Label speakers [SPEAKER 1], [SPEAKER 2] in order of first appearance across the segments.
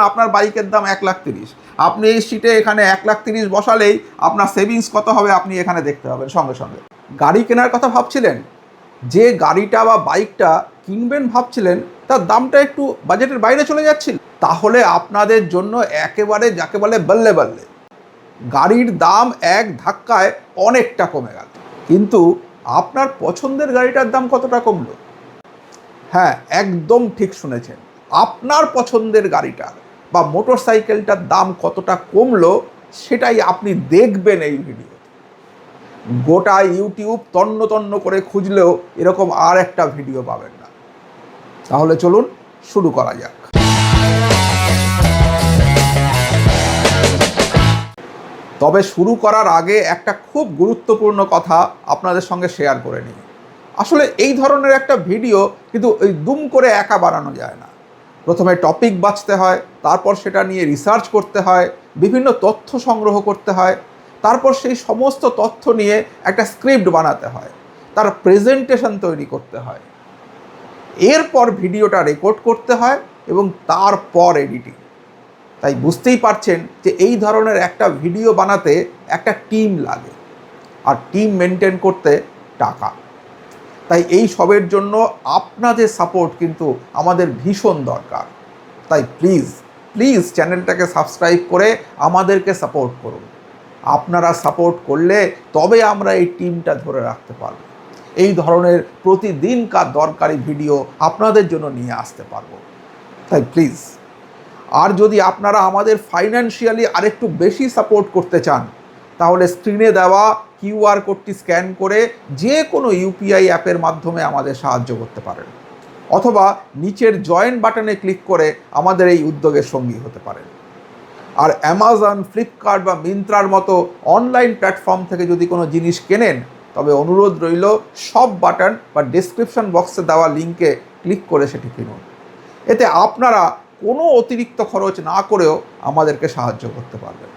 [SPEAKER 1] আপনার বাইকের দাম এক লাখ তিরিশ। আপনি এই সিটে এখানে এক লাখ তিরিশ বসালেই আপনার সেভিংস কত হবে আপনি এখানে দেখতে পাবেন সঙ্গে সঙ্গে। গাড়ি কেনার কথা ভাবছিলেন? যে গাড়িটা বা বাইকটা কিনবেন ভাবছিলেন, তার দামটা একটু বাজেটের বাইরে চলে যাচ্ছিল। তাহলে আপনাদের জন্য একেবারে যাকে বলে বললে বললে। গাড়ির দাম এক ধাক্কায় অনেকটা কমে গেল। কিন্তু আপনার পছন্দের গাড়িটার দাম কতটা কমলো? হ্যাঁ একদম ঠিক শুনেছেন। আপনার পছন্দের গাড়িটার বা মোটর সাইকেলটার দাম কতটা কমলো, সেটাই আপনি দেখবেন এই ভিডিওতে গোটা ইউটিউব তন্ন তন্ন করে খুঁজলেও এরকম আর একটা ভিডিও পাবেন না। তাহলে চলুন শুরু করা যাক। তবে শুরু করার আগে একটা খুব গুরুত্বপূর্ণ কথা আপনাদের সঙ্গে শেয়ার করে নিই। আসলে এই ধরনের একটা ভিডিও কিন্তু ওই দুম করে একা বানানো যায় না। প্রথমে টপিক বাছতে হয়, তারপর সেটা নিয়ে রিসার্চ করতে হয়, বিভিন্ন তথ্য সংগ্রহ করতে হয়, তারপর সেই সমস্ত তথ্য নিয়ে একটা স্ক্রিপ্ট বানাতে হয়, তার প্রেজেন্টেশন তৈরি করতে হয়। এরপর ভিডিওটা রেকর্ড করতে হয় এবং তারপর এডিটিং তাই বুঝতেই পারছেন যে এই ধরনের একটা ভিডিও বানাতে একটা টিম লাগে, আর টিম মেনটেন করতে টাকা। তাই এই সবের জন্য আপনাদের সাপোর্ট কিন্তু আমাদের ভীষণ দরকার। তাই প্লিজ প্লিজ চ্যানেলটাকে সাবস্ক্রাইব করে আমাদেরকে সাপোর্ট করুন। আপনারা সাপোর্ট করলে তবে আমরা এই টিমটা ধরে রাখতে পারব। এই ধরনের প্রতিদিনকার দরকারি ভিডিও আপনাদের জন্য নিয়ে আসতে পারব। তাই প্লিজ আর যদি আপনারা আমাদের ফাইন্যান্সিয়ালি আরেকটু বেশি সাপোর্ট করতে চান তাহলে স্ক্রিনে দেওয়া কিউআর কোডটি স্ক্যান করে যে কোনো ইউপিআই অ্যাপের মাধ্যমে আমাদের সাহায্য করতে পারেন। অথবা নিচের জয়েন বাটনে ক্লিক করে আমাদের এই উদ্যোগের সঙ্গী হতে পারেন। আর অ্যামাজন ফ্লিপকার্ট বা মিন্ত্রার মতো অনলাইন প্ল্যাটফর্ম থেকে যদি কোনো জিনিস কেনেন, তবে অনুরোধ রইল সব বাটন বা ডিসক্রিপশন বক্সে দেওয়া লিঙ্কে ক্লিক করে সেটি কিনুন। এতে আপনারা কোনো অতিরিক্ত খরচ না করেও আমাদেরকে সাহায্য করতে পারবেন।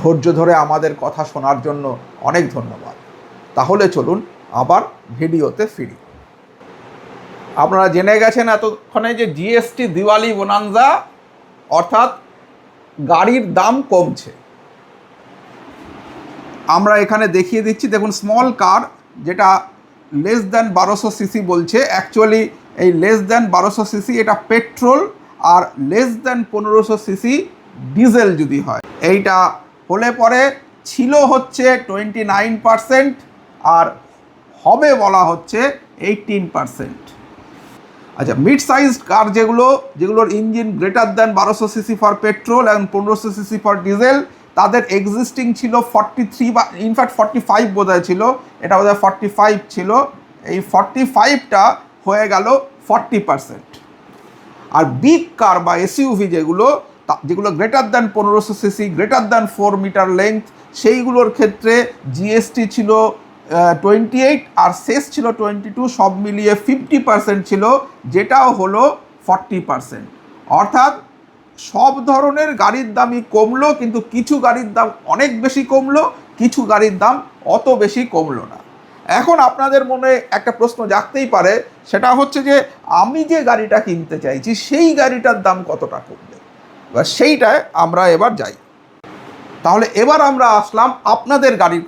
[SPEAKER 1] ধৈর্য ধরে আমাদের কথা শোনার জন্য অনেক ধন্যবাদ। তাহলে চলুন আবার ভিডিওতে ফিরি। আপনারা জেনে গেছেন এতক্ষণে যে জিএসটি দিওয়ালি বোনান্জা, অর্থাৎ গাড়ির দাম কমছে। আমরা এখানে দেখিয়ে দিচ্ছি, দেখুন স্মল কার যেটা লেস দ্যান বারোশো সিসি বলছে। অ্যাকচুয়ালি এই লেস দ্যান বারোশো সিসি এটা পেট্রোল আর লেস দ্যান পনেরোশো সিসি ডিজেল যদি হয়। এইটা হলে পরে ছিল হচ্ছে টোয়েন্টি নাইন পারসেন্ট আর হবে বলা হচ্ছে এইটিন পারসেন্ট। আচ্ছা মিড সাইজ কার যেগুলো, যেগুলোর ইঞ্জিন গ্রেটার দ্যান বারোশো সিসি ফর পেট্রোল এবং পনেরোশো সিসি ফর ডিজেল তাদের এক্সিস্টিং ছিল ফর্টি থ্রি বা ইনফ্যাক্ট ফর্টি ফাইভ বোধহয় ছিল, এটা বোধহয় ফর্টি ফাইভ ছিল, এই ফর্টি ফাইভটা হয়ে গেল ফর্টি পারসেন্ট আর বিগ কার বা এসইউভি যেগুলো যেগুলো গ্রেটার দ্যান পনেরোশো CC greater than four metre length সেইগুলোর ক্ষেত্রে জিএসটি ছিল টোয়েন্টি এইট আর শেষ ছিল টোয়েন্টি টু সব মিলিয়ে ফিফটি পার্সেন্ট ছিল, যেটাও হলো ফর্টি পার্সেন্ট অর্থাৎ সব ধরনের গাড়ির দামই কমলো, কিন্তু কিছু গাড়ির দাম অনেক বেশি কমলো, কিছু গাড়ির দাম অত বেশি কমলো না। এখন আপনাদের মনে একটা প্রশ্ন জাগতেই পারে, সেটা হচ্ছে যে আমি যে গাড়িটা কিনতে চাইছি, সেই গাড়িটার দাম কতটা কমবে এবার সেইটায় আমরা এবার যাই। তাহলে এবার আমরা আসলাম আপনাদের গাড়ির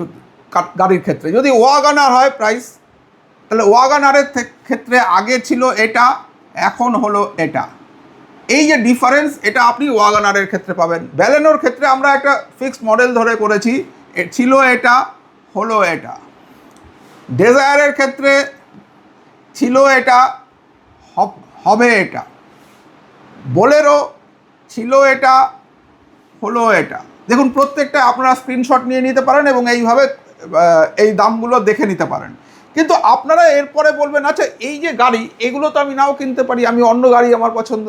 [SPEAKER 1] গাড়ির ক্ষেত্রে। যদি ওয়াগানার হয় প্রাইস তাহলে ওয়াগানারের ক্ষেত্রে আগে ছিল এটা, এখন হলো এটা। এই যে ডিফারেন্স এটা আপনি ওয়াগানারের ক্ষেত্রে পাবেন। ব্যালেনোর ক্ষেত্রে আমরা একটা ফিক্সড মডেল ধরে করেছি ছিল এটা, হলো এটা। ডেজায়ারের ক্ষেত্রে ছিল এটা হবে এটা। বোলেরো ছিল এটা, হলো এটা। দেখুন, প্রত্যেকটা আপনারা স্ক্রিনশট নিয়ে নিতে পারেন এবং এইভাবে এই দামগুলো দেখে নিতে পারেন। কিন্তু আপনারা এরপরে বলবেন আচ্ছা এই যে গাড়ি, এগুলো তো আমি নাও কিনতে পারি, আমি অন্য গাড়ি আমার পছন্দ।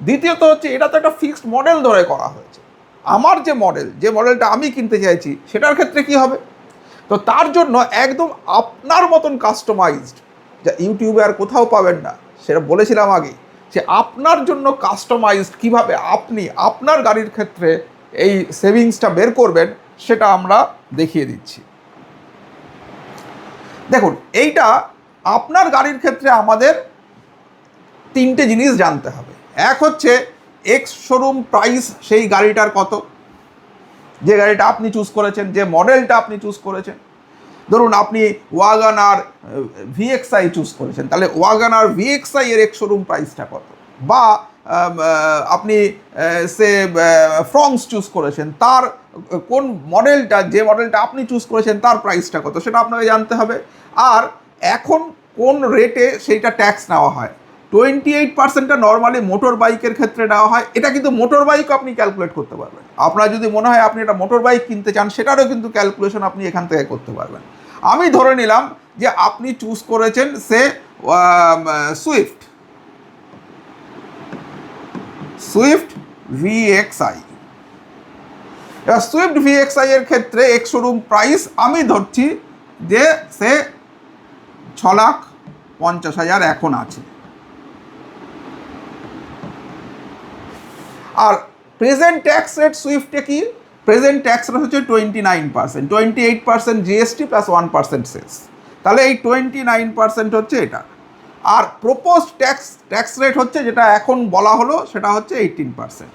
[SPEAKER 1] দ্বিতীয়ত হচ্ছে, এটা তো একটা ফিক্সড মডেল ধরে করা হয়েছে। আমার যে মডেল যে মডেলটা আমি কিনতে চাইছি, সেটার ক্ষেত্রে কি হবে? তো তার জন্য একদম আপনার মতন কাস্টমাইজড যা ইউটিউবে আর কোথাও পাবেন না, সেটা বলেছিলাম আগে যে আপনার জন্য কাস্টমাইজড কীভাবে আপনি আপনার গাড়ির ক্ষেত্রে এই সেভিংসটা বের করবেন, সেটা আমরা দেখিয়ে দিচ্ছি। দেখুন, এইটা আপনার গাড়ির ক্ষেত্রে আমাদের তিনটে জিনিস জানতে হবে। এক হচ্ছে এক্স শোরুম প্রাইস সেই গাড়িটার কত? যে গাড়িটা আপনি চুজ করেছেন, যে মডেলটা আপনি চুজ করেছেন। ধরুন আপনি ওয়াগান আর ভিএক্সআই চুজ করেছেন, তাহলে ওয়াগান আর ভিএক্সআই এর এক শোরুম প্রাইসটা কত? বা আপনি সে ফ্রংস চুজ করেছেন, তার কোন মডেলটা যে মডেলটা আপনি চুজ করেছেন, তার প্রাইসটা কত? সেটা আপনাকে জানতে হবে। আর এখন কোন রেটে সেইটা ট্যাক্স নেওয়া হয়? টোয়েন্টি এইট পার্সেন্টটা নর্মালি মোটর বাইকের ক্ষেত্রে নেওয়া হয়। এটা কিন্তু মোটর বাইক আপনি ক্যালকুলেট করতে পারবেন। আপনার যদি মনে হয় আপনি একটা মোটর বাইক কিনতে চান, সেটারও কিন্তু ক্যালকুলেশন আপনি এখান থেকে করতে পারবেন। আমি ধরে নিলাম যে আপনি চুজ করেছেন সে সুইফট সুইফট ভিএক্সআই এবার সুইফট ভিএক্সআই এর ক্ষেত্রে এক্স শোরুম প্রাইস আমি ধরছি যে সে ছ লাখ পঞ্চাশ হাজার এখন আছে। আর প্রেজেন্ট ট্যাক্স রেট সুইফটে কি? প্রেজেন্ট ট্যাক্স রেট হচ্ছে twenty nine percent twenty eight percent GST plus one percent cess তাহলে এই টোয়েন্টি নাইন পার্সেন্ট হচ্ছে এটা। আর প্রপোজ ট্যাক্স ট্যাক্স রেট হচ্ছে যেটা এখন বলা হলো, সেটা হচ্ছে এইটিন পার্সেন্ট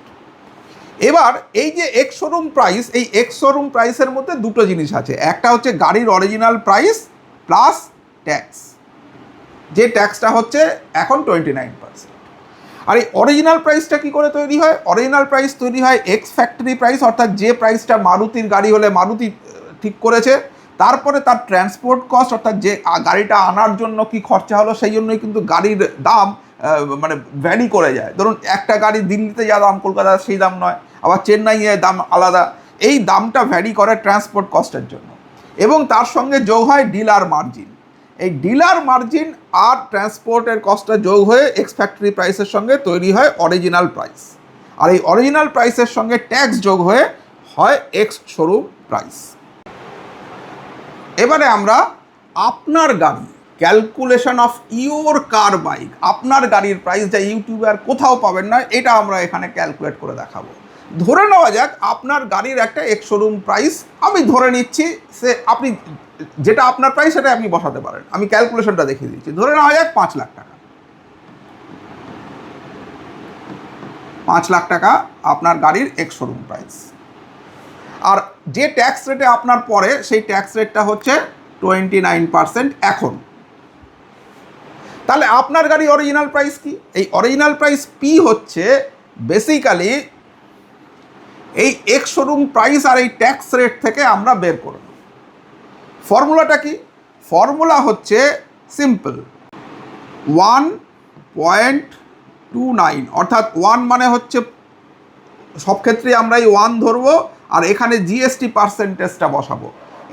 [SPEAKER 1] এবার এই যে এক্স শোরুম প্রাইস এই এক্স শোরুম প্রাইসের মধ্যে দুটো জিনিস আছে। একটা হচ্ছে গাড়ির অরিজিনাল প্রাইস প্লাস ট্যাক্স যে ট্যাক্সটা হচ্ছে এখন টোয়েন্টি নাইন পার্সেন্ট আর এই অরিজিনাল প্রাইসটা কি করে তৈরি হয়? অরিজিনাল প্রাইস তৈরি হয় এক্স ফ্যাক্টরি প্রাইস অর্থাৎ যে প্রাইসটা মারুতির গাড়ি হলে মারুতি ঠিক করেছে। তারপরে তার ট্রান্সপোর্ট কস্ট অর্থাৎ যে গাড়িটা আনার জন্য কি খরচা হলো, সেই জন্যই কিন্তু গাড়ির দাম মানে ভ্যারি করে যায়। ধরুন, একটা গাড়ি দিল্লিতে যা দাম, কলকাতা সেই দাম নয়, আবার চেন্নাইয়ে দাম আলাদা। এই দামটা ভ্যারি করে ট্রান্সপোর্ট কস্টের জন্য। এবং তার সঙ্গে যোগ হয় ডিলার মার্জিন এই ডিলার মার্জিন আর ট্রান্সপোর্টের কস্টটা যোগ হয়ে এক্স ফ্যাক্টরি প্রাইসের সঙ্গে তৈরি হয় অরিজিনাল প্রাইস আর এই অরিজিনাল প্রাইসের সঙ্গে ট্যাক্স যোগ হয়ে হয় এক্স শোরুম প্রাইস এবারে আমরা আপনার গাড়ি calculation of your car bike আপনার গাড়ির প্রাইস যা ইউটিউবে আর কোথাও পাবেন না, এটা আমরা এখানে ক্যালকুলেট করে দেখাবো। ধরে নেওয়া যাক আপনার গাড়ির একটা এক শোরুম প্রাইস আমি ধরে নিচ্ছি, সে আপনি যেটা আপনার প্রাইস সেটা আপনি বসাতে পারেন। আমি ক্যালকুলেশনটা দেখিয়ে দিচ্ছি। ধরে নেওয়া যাক পাঁচ লাখ টাকা। পাঁচ লাখ টাকা আপনার গাড়ির এক শোরুম প্রাইস আর যে ট্যাক্স রেটে আপনার পড়ে, সেই ট্যাক্স রেটটা হচ্ছে টোয়েন্টি নাইন পার্সেন্ট এখন। তাহলে আপনার গাড়ি অরিজিনাল প্রাইস কি? এই অরিজিনাল প্রাইস পি হচ্ছে বেসিক্যালি এই এক্স শোরুম প্রাইস আর এই ট্যাক্স রেট থেকে আমরা বের করব ফর্মুলাটা কি? ফর্মুলা হচ্ছে simple one point two nine অর্থাৎ ওয়ান মানে হচ্ছে সব ক্ষেত্রে আমরা এই ওয়ান ধরবো আর এখানে জিএসটি পার্সেন্টেজটা বসাবো।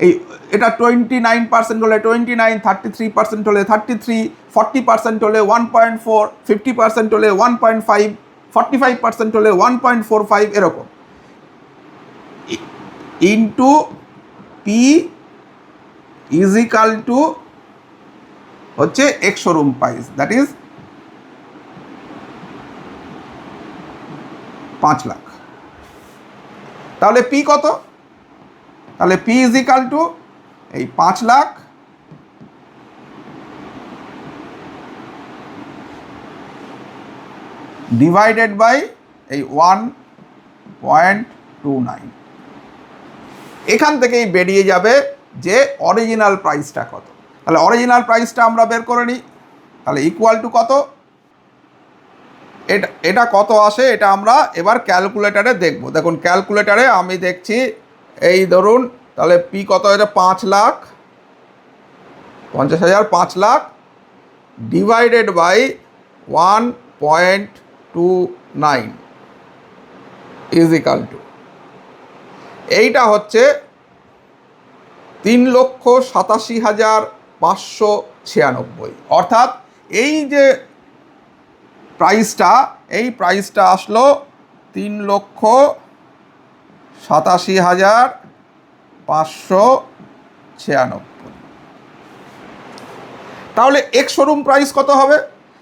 [SPEAKER 1] এই, এটা টোয়েন্টি নাইন পার্সেন্ট হলে twenty nine thirty three percent হলে থার্টি থ্রি ফর্টি পার্সেন্ট হলে one point four fifty percent হলে one point five forty five percent হলে ওয়ান পয়েন্ট ফোর ফাইভ এরকম। ইন্টু পি ইজিক্যাল টু হচ্ছে ex showroom price that is পাঁচ লাখ। তাহলে P কত? তাহলে পি ইজ ইকাল টু এই পাঁচ লাখ ডিভাইডেড বাই এই ওয়ান পয়েন্ট টু নাইন এখান থেকেই বেরিয়ে যাবে যে অরিজিনাল প্রাইসটা কত। তাহলে অরিজিনাল প্রাইসটা আমরা বের করে নিই। তাহলে ইকুয়াল টু কত? এটা এটা কত আসে এটা আমরা এবার ক্যালকুলেটারে দেখব। দেখুন ক্যালকুলেটারে আমি দেখছি, এই ধরুন, তাহলে পি কত এটা পাঁচ লাখ। পঞ্চাশ হাজার পাঁচ lakh divided by one point two nine equal to এইটা হচ্ছে তিন লক্ষ সাতাশি হাজার পাঁচশো ছিয়ানব্বই। অর্থাৎ এই যে প্রাইসটা এই প্রাইসটা আসলো তিন লক্ষ সাতাশি হাজার পাঁচশো ছিয়ানব্বই। তাহলে এক শোরুম প্রাইস কত হবে?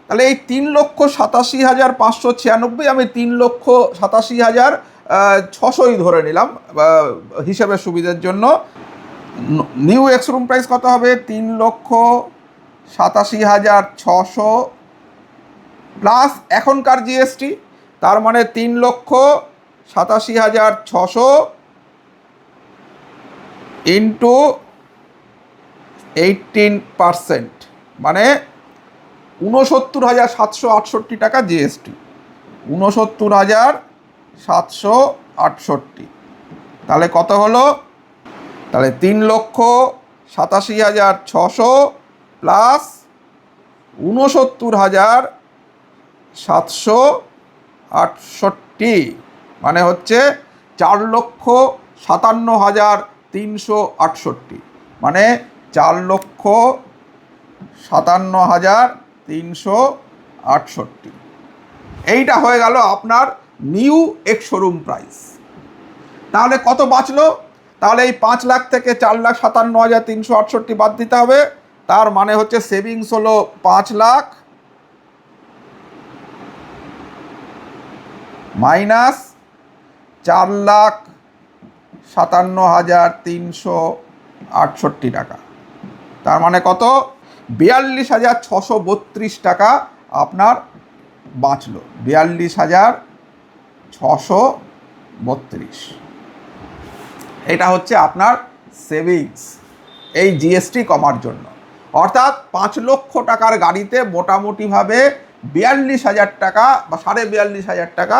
[SPEAKER 1] তাহলে এই তিন লক্ষ সাতাশি হাজার পাঁচশো ছিয়ানব্বই, আমি তিন লক্ষ সাতাশি হাজার ছশোই ধরে নিলাম হিসাবের সুবিধার জন্য। নিউ এক্স রুম প্রাইস কত হবে? তিন লক্ষ সাতাশি হাজার ছশো। প্লাস এখনকার জিএসটি তার মানে তিন লক্ষ সাতাশি হাজার ছশো ইন্টু এইটিন পারসেন্ট মানে ঊনসত্তর হাজার সাতশো আটষট্টি টাকা জিএসটি ঊনসত্তর হাজার সাতশো আটষট্টি। তাহলে কত হলো? তাহলে তিন লক্ষ সাতাশি হাজার ছশো প্লাস ঊনসত্তর হাজার সাতশো আটষট্টি। মানে হচ্ছে চার লক্ষ সাতান্ন হাজার তিনশো আটষট্টি। মানে চার লক্ষ সাতান্ন হাজার তিনশো আটষট্টি। এইটা হয়ে গেল আপনার নিউ এক্স শোরুম প্রাইস। তাহলে কত বাঁচলো? তাহলে এই পাঁচ লাখ থেকে চার লাখ সাতান্ন হাজার তিনশো আটষট্টি বাদ দিতে হবে। তার মানে হচ্ছে সেভিংস হলো পাঁচ লাখ মাইনাস চার লাখ সাতান্ন হাজার তিনশো আটষট্টি টাকা। তার মানে কত? বিয়াল্লিশ হাজার ছশো বত্রিশ টাকা আপনার বাঁচলো। বিয়াল্লিশ হাজার ছশো বত্রিশ। এটা হচ্ছে আপনার সেভিংস এই জিএসটি কমার জন্য। অর্থাৎ পাঁচ লক্ষ টাকার গাড়িতে মোটামুটিভাবে বিয়াল্লিশ হাজার টাকা বা সাড়ে বিয়াল্লিশ হাজার টাকা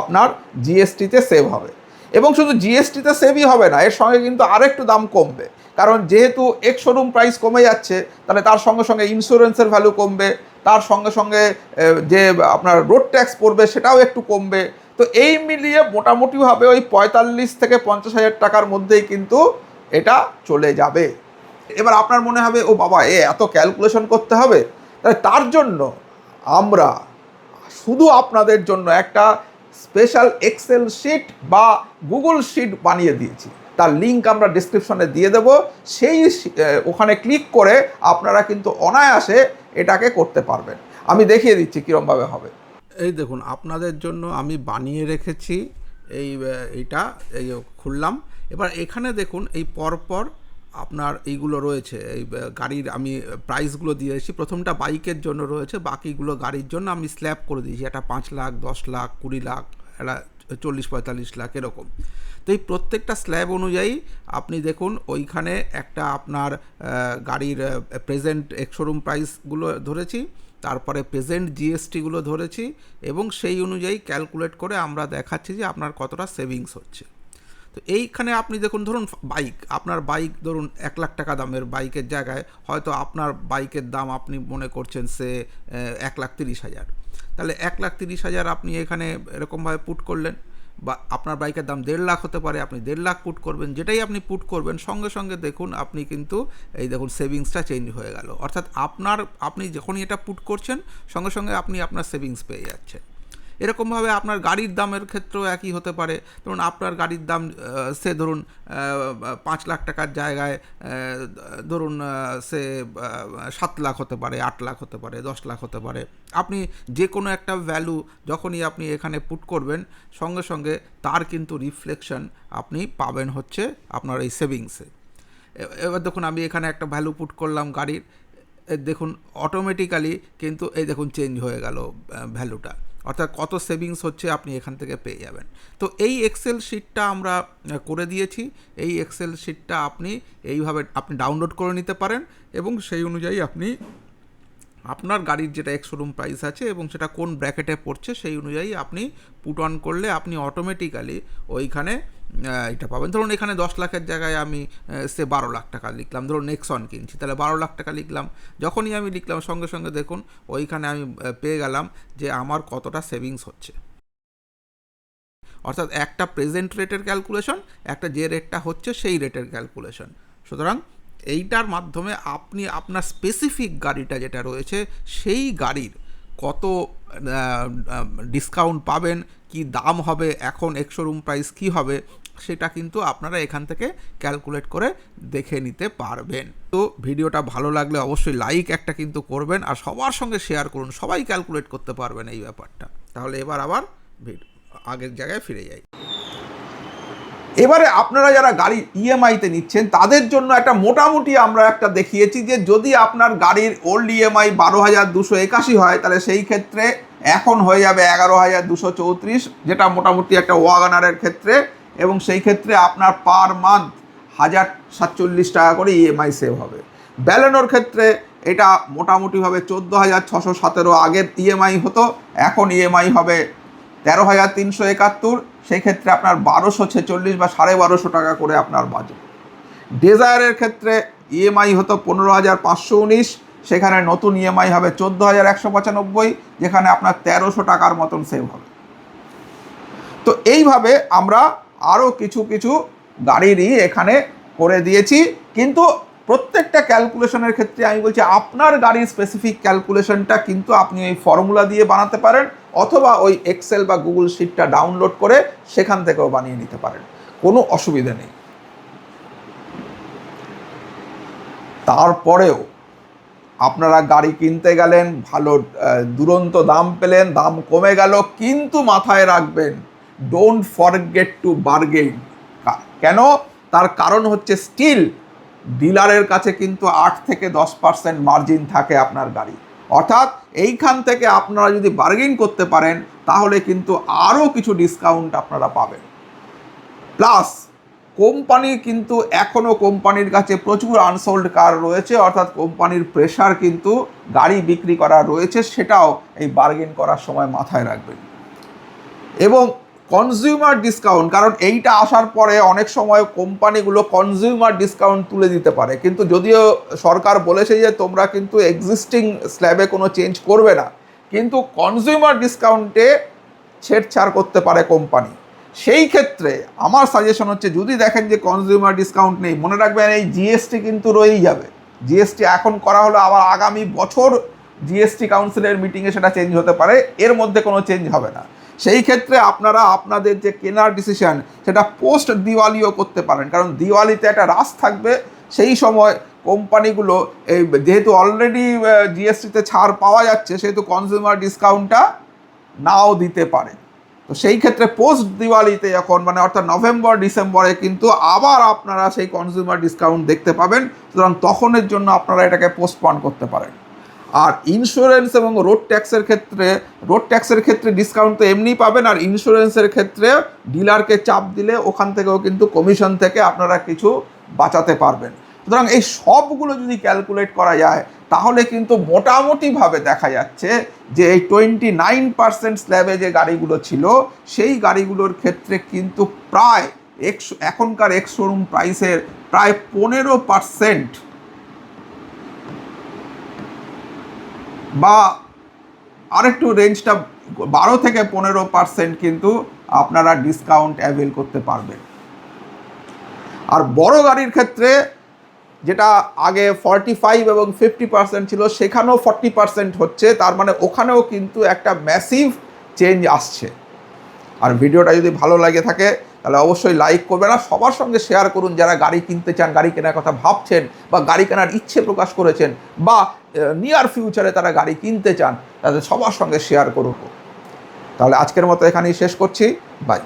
[SPEAKER 1] আপনার জিএসটিতে সেভ হবে। এবং শুধু জিএসটিতে সেভই হবে না, এর সঙ্গে কিন্তু আরেকটু দাম কমবে। কারণ যেহেতু এক শোরুম প্রাইস কমে যাচ্ছে, তাহলে তার সঙ্গে সঙ্গে ইন্স্যুরেন্সের ভ্যালু কমবে, তার সঙ্গে সঙ্গে যে আপনার রোড ট্যাক্স পড়বে সেটাও একটু কমবে। তো এই মিলিয়ে মোটামুটিভাবে ওই পঁয়তাল্লিশ থেকে পঞ্চাশ হাজার টাকার মধ্যেই কিন্তু এটা চলে যাবে। এবার আপনার মনে হবে, ও বাবা, এ এত ক্যালকুলেশন করতে হবে? তাহলে তার জন্য আমরা শুধু আপনাদের জন্য একটা স্পেশাল এক্সেল শিট বা গুগল শিট বানিয়ে দিয়েছি। তার লিঙ্ক আমরা ডিসক্রিপশনে দিয়ে দেব। সেই ওখানে ক্লিক করে আপনারা কিন্তু অনায়াসে এটাকে করতে পারবেন। আমি দেখিয়ে দিচ্ছি কীরমভাবে হবে।
[SPEAKER 2] এই দেখুন, আপনাদের জন্য আমি বানিয়ে রেখেছি এই এইটা, এই খুললাম। এবার এখানে দেখুন, এই পরপর আপনার এইগুলো রয়েছে। এই গাড়ির আমি প্রাইসগুলো দিয়েছি। প্রথমটা বাইকের জন্য রয়েছে, বাকিগুলো গাড়ির জন্য আমি স্ল্যাব করে দিয়েছি। একটা পাঁচ লাখ, দশ লাখ, কুড়ি লাখ, একটা চল্লিশ, পঁয়তাল্লিশ লাখ, এরকম। তো এই প্রত্যেকটা স্ল্যাব অনুযায়ী আপনি দেখুন, ওইখানে একটা আপনার গাড়ির প্রেজেন্ট এক্সোরুম প্রাইসগুলো ধরেছি। তারপরে প্রেজেন্ট জিএসটিগুলো ধরেছি এবং সেই অনুযায়ী ক্যালকুলেট করে আমরা দেখাচ্ছি যে আপনার কতটা সেভিংস হচ্ছে। তো এইখানে আপনি দেখুন, ধরুন বাইক আপনার বাইক ধরুন এক লাখ টাকা দামের বাইকের জায়গায় হয়তো আপনার বাইকের দাম আপনি মনে করছেন সে এক লাখ তিরিশ হাজার। তাহলে এক লাখ তিরিশ হাজার আপনি এখানে এরকমভাবে পুট করলেন। বা আপনার বাইকের দাম দেড় লাখ হতে পারে, আপনি দেড় লাখ পুট করবেন, যেটাই আপনি পুট করবেন, সঙ্গে সঙ্গে দেখুন আপনি কিন্তু এই দেখুন সেভিংসটা চেঞ্জ হয়ে গেল। অর্থাৎ আপনার, আপনি যখনই এটা পুট করছেন, সঙ্গে সঙ্গে আপনি আপনার সেভিংস পেয়ে যাচ্ছেন। এরকমভাবে আপনার গাড়ির দামের ক্ষেত্রেও একই হতে পারে। ধরুন আপনার গাড়ির দাম সে ধরুন পাঁচ লাখ টাকার জায়গায় ধরুন সে সাত লাখ হতে পারে, আট লাখ হতে পারে, দশ লাখ হতে পারে। আপনি যে কোনো একটা ভ্যালু যখনই আপনি এখানে পুট করবেন, সঙ্গে সঙ্গে তার কিন্তু রিফ্লেকশন আপনি পাবেন হচ্ছে আপনার এই সেভিংসে এবার দেখুন আমি এখানে একটা ভ্যালু পুট করলাম গাড়ির। দেখুন অটোমেটিক্যালি কিন্তু এই দেখুন চেঞ্জ হয়ে গেল ভ্যালুটা অর্থাৎ কত সেভিংস হচ্ছে আপনি এখান থেকে পেয়ে যাবেন। তো এই এক্সেল শিটটা আমরা করে দিয়েছি। এই এক্সেল শিটটা আপনি এইভাবে আপনি ডাউনলোড করে নিতে পারেন এবং সেই অনুযায়ী আপনি আপনার গাড়ির যেটা এক্স শোরুম প্রাইস আছে এবং সেটা কোন ব্র্যাকেটে পড়ছে সেই অনুযায়ী আপনি পুট অন করলে আপনি অটোমেটিক্যালি ওইখানে এটা পাবেন। ধরুন এখানে দশ লাখের জায়গায় আমি সে বারো লাখ টাকা লিখলাম। ধরুন নেক্সন কিনছি, তাহলে বারো লাখ টাকা লিখলাম। যখনই আমি লিখলাম, সঙ্গে সঙ্গে দেখুন ওইখানে আমি পেয়ে গেলাম যে আমার কতটা সেভিংস হচ্ছে। অর্থাৎ একটা প্রেজেন্ট রেটের ক্যালকুলেশন একটা যে রেটটা হচ্ছে সেই রেটের ক্যালকুলেশন সুতরাং এইটার মাধ্যমে আপনি আপনার স্পেসিফিক গাড়িটা যেটা রয়েছে, সেই গাড়ির কত ডিসকাউন্ট পাবেন, কি দাম হবে, এখন এক্সোরুম প্রাইস কি হবে, সেটা কিন্তু আপনারা এখান থেকে ক্যালকুলেট করে দেখে নিতে পারবেন। তো ভিডিওটা ভালো লাগলে অবশ্যই লাইক একটা কিন্তু করবেন, আর সবার সঙ্গে শেয়ার করুন, সবাই ক্যালকুলেট করতে পারবেন এই ব্যাপারটা। তাহলে এবার আবার আগের জায়গায় ফিরে যাই।
[SPEAKER 1] এবারে আপনারা যারা গাড়ি ইএমআইতে নিচ্ছেন, তাদের জন্য একটা মোটামুটি আমরা একটা দেখিয়েছি যে যদি আপনার গাড়ির ওল্ড ইএমআই বারো হাজার দুশো একাশি হয়, তাহলে সেই ক্ষেত্রে এখন হয়ে যাবে এগারো হাজার দুশো চৌত্রিশ, যেটা মোটামুটি একটা ওয়াগানারের ক্ষেত্রে, এবং সেই ক্ষেত্রে আপনার পার মান্থ হাজার সাতচল্লিশ টাকা করে ইএমআই সেভ হবে। ব্যালেনোর ক্ষেত্রে এটা মোটামুটিভাবে চোদ্দ হাজার ছশো সতেরো আগের ইএমআই হতো, এখন ইএমআই হবে তেরো হাজার তিনশো একাত্তর সেই ক্ষেত্রে আপনার বারোশো ছেচল্লিশ বা সাড়ে বারোশো টাকা করে আপনার বাজেট ডেজায়ারের ক্ষেত্রে ইএমআই হতো পনেরো হাজার পাঁচশো উনিশ, সেখানে নতুন ইএমআই হবে চোদ্দ হাজার একশো পঁচানব্বই, যেখানে আপনার তেরোশো টাকার মতন সেভ হবে। তো এইভাবে আমরা আরও কিছু কিছু গাড়িরই এখানে করে দিয়েছি, কিন্তু প্রত্যেকটা ক্যালকুলেশনের ক্ষেত্রে আমি বলছি আপনার গাড়ির স্পেসিফিক ক্যালকুলেশনটা কিন্তু আপনি ওই ফর্মুলা দিয়ে বানাতে পারেন অথবা ওই এক্সেল বা গুগল শিটটা ডাউনলোড করে সেখান থেকেও বানিয়ে নিতে পারেন। কোনো অসুবিধা নেই। তারপরেও আপনারা গাড়ি কিনতে গেলেন, ভালো দুরন্ত দাম পেলেন, দাম কমে গেল, কিন্তু মাথায় রাখবেন ডোন্ট ফরগেট টু বার্গেইন কেন? তার কারণ হচ্ছে স্টিল ডিলারের কাছে কিন্তু আট থেকে দশ পার্সেন্ট মার্জিন থাকে আপনার গাড়ি। অর্থাৎ এইখান থেকে আপনারা যদি বার্গেন করতে পারেন, তাহলে কিন্তু আরও কিছু ডিসকাউন্ট আপনারা পাবেন। প্লাস কোম্পানি কিন্তু এখনও কোম্পানির কাছে প্রচুর আনসোল্ড কার রয়েছে, অর্থাৎ কোম্পানির প্রেশার কিন্তু গাড়ি বিক্রি করা রয়েছে, সেটাও এই বার্গেন করার সময় মাথায় রাখবেন। এবং কনজিউমার ডিসকাউন্ট কারণ এইটা আসার পরে অনেক সময় কোম্পানিগুলো কনজিউমার ডিসকাউন্ট তুলে দিতে পারে। কিন্তু যদিও সরকার বলেছে যে তোমরা কিন্তু এক্সিস্টিং স্ল্যাবে কোনো চেঞ্জ করবে না, কিন্তু কনজিউমার ডিসকাউন্টে ছেড়ছাড় করতে পারে কোম্পানি। সেই ক্ষেত্রে আমার সাজেশন হচ্ছে, যদি দেখেন যে কনজিউমার ডিসকাউন্ট নেই, মনে রাখবেন এই জিএসটি কিন্তু রয়েই যাবে। জিএসটি এখন করা হলো আবার আগামী বছর জিএসটি কাউন্সিলের মিটিংয়ে সেটা চেঞ্জ হতে পারে, এর মধ্যে কোনো চেঞ্জ হবে না। সেই ক্ষেত্রে আপনারা আপনাদের যে কেনার ডিসিশন সেটা পোস্ট দিওয়ালিও করতে পারেন। কারণ দিওয়ালিতে একটা রাস থাকবে, সেই সময় কোম্পানিগুলো এই যেহেতু অলরেডি জিএসটিতে ছাড় পাওয়া যাচ্ছে, সেহেতু কনজিউমার ডিসকাউন্টটা নাও দিতে পারে। তো সেই ক্ষেত্রে পোস্ট দিওয়ালিতে যখন মানে অর্থাৎ নভেম্বর ডিসেম্বরে কিন্তু আবার আপনারা সেই কনজিউমার ডিসকাউন্ট দেখতে পাবেন। সুতরাং তখনের জন্য আপনারা এটাকে পোস্টপন করতে পারেন। আর ইন্স্যুরেন্স এবং রোড ট্যাক্সের ক্ষেত্রে রোড ট্যাক্সের ক্ষেত্রে ডিসকাউন্ট তো এমনিই পাবেন, আর ইন্স্যুরেন্সের ক্ষেত্রে ডিলারকে চাপ দিলে ওখান থেকেও কিন্তু কমিশন থেকে আপনারা কিছু বাঁচাতে পারবেন। সুতরাং এই সবগুলো যদি ক্যালকুলেট করা যায়, তাহলে কিন্তু মোটামুটিভাবে দেখা যাচ্ছে যে এই টোয়েন্টি নাইন পার্সেন্ট স্ল্যাবে যে গাড়িগুলো ছিল, সেই গাড়িগুলোর ক্ষেত্রে কিন্তু প্রায় এক্স এখনকার এক্স শোরুম প্রাইসের প্রায় পনেরো পার্সেন্ট বা আরেকটু রেঞ্জটা বারো থেকে পনেরো পার্সেন্ট কিন্তু আপনারা ডিসকাউন্ট অ্যাভেল করতে পারবেন। আর বড় গাড়ির ক্ষেত্রে যেটা আগে ফর্টি ফাইভ এবং ফিফটি পার্সেন্ট ছিল, সেখানেও ফর্টি পার্সেন্ট হচ্ছে, তার মানে ওখানেও কিন্তু একটা ম্যাসিভ চেঞ্জ আসছে। আর ভিডিওটা যদি ভালো লাগে থাকে তাহলে অবশ্যই লাইক করবেন আর সবার সঙ্গে শেয়ার করুন যারা গাড়ি কিনতে চান, গাড়ি কেনার কথা ভাবছেন বা গাড়ি কেনার ইচ্ছে প্রকাশ করেছেন বা নিয়ার ফিউচারে তারা গাড়ি কিনতে চান, তাদের সবার সঙ্গে শেয়ার করুন। তাহলে আজকের মতো এখানেই শেষ করছি। বাই